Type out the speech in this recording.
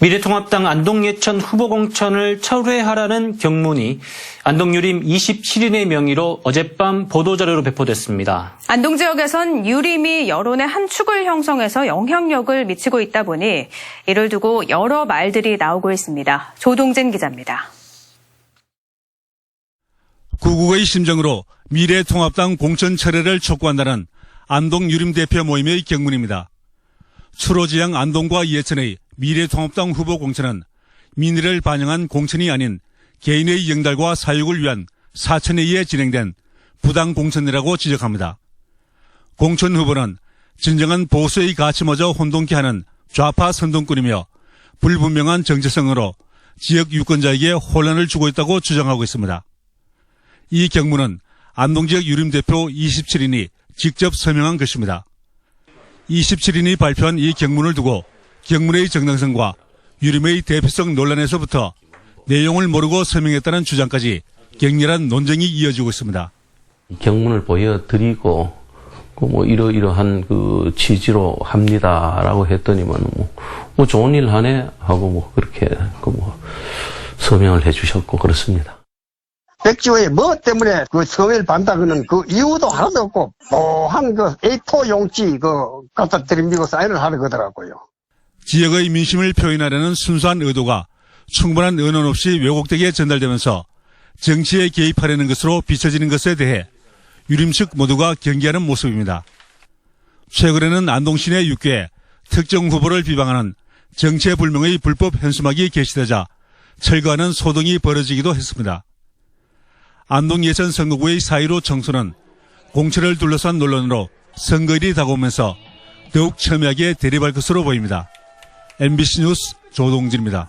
미래통합당 안동예천 후보 공천을 철회하라는 경문이 안동유림 27인의 명의로 어젯밤 보도자료로 배포됐습니다. 안동 지역에선 유림이 여론의 한 축을 형성해서 영향력을 미치고 있다 보니 이를 두고 여러 말들이 나오고 있습니다. 조동진 기자입니다. 구국의 심정으로 미래통합당 공천 철회를 촉구한다는 안동 유림 대표 모임의 경문입니다. 추로지향 안동과 예천의 미래통합당 후보 공천은 민의를 반영한 공천이 아닌 개인의 영달과 사육을 위한 사천에 의해 진행된 부당 공천이라고 지적합니다. 공천 후보는 진정한 보수의 가치마저 혼동케 하는 좌파 선동꾼이며 불분명한 정체성으로 지역 유권자에게 혼란을 주고 있다고 주장하고 있습니다. 이 경무는 안동 지역 유림 대표 27인이 직접 서명한 것입니다. 27인이 발표한 이 경문을 두고 경문의 정당성과 유림의 대표성 논란에서부터 내용을 모르고 서명했다는 주장까지 격렬한 논쟁이 이어지고 있습니다. 경문을 보여드리고 그뭐 이러이러한 그 취지로 합니다라고 했더니만 뭐, 뭐 좋은 일 하네 하고 뭐 그렇게 그뭐 서명을 해주셨고 그렇습니다. 백지호에 뭐 때문에 그 서회를 반다그는 그 이유도 하나도 없고 뭐한 그 A4 용지 그 갖다 드림비고 사인을 하는 거더라고요. 지역의 민심을 표현하려는 순수한 의도가 충분한 의논 없이 왜곡되게 전달되면서 정치에 개입하려는 것으로 비춰지는 것에 대해 유림 측 모두가 경계하는 모습입니다. 최근에는 안동시내 6개 특정 후보를 비방하는 정체불명의 불법 현수막이 게시되자 철거하는 소동이 벌어지기도 했습니다. 안동 예천 선거구의 4.15 청소는 공천을 둘러싼 논란으로 선거일이 다가오면서 더욱 첨예하게 대립할 것으로 보입니다. MBC 뉴스 조동진입니다.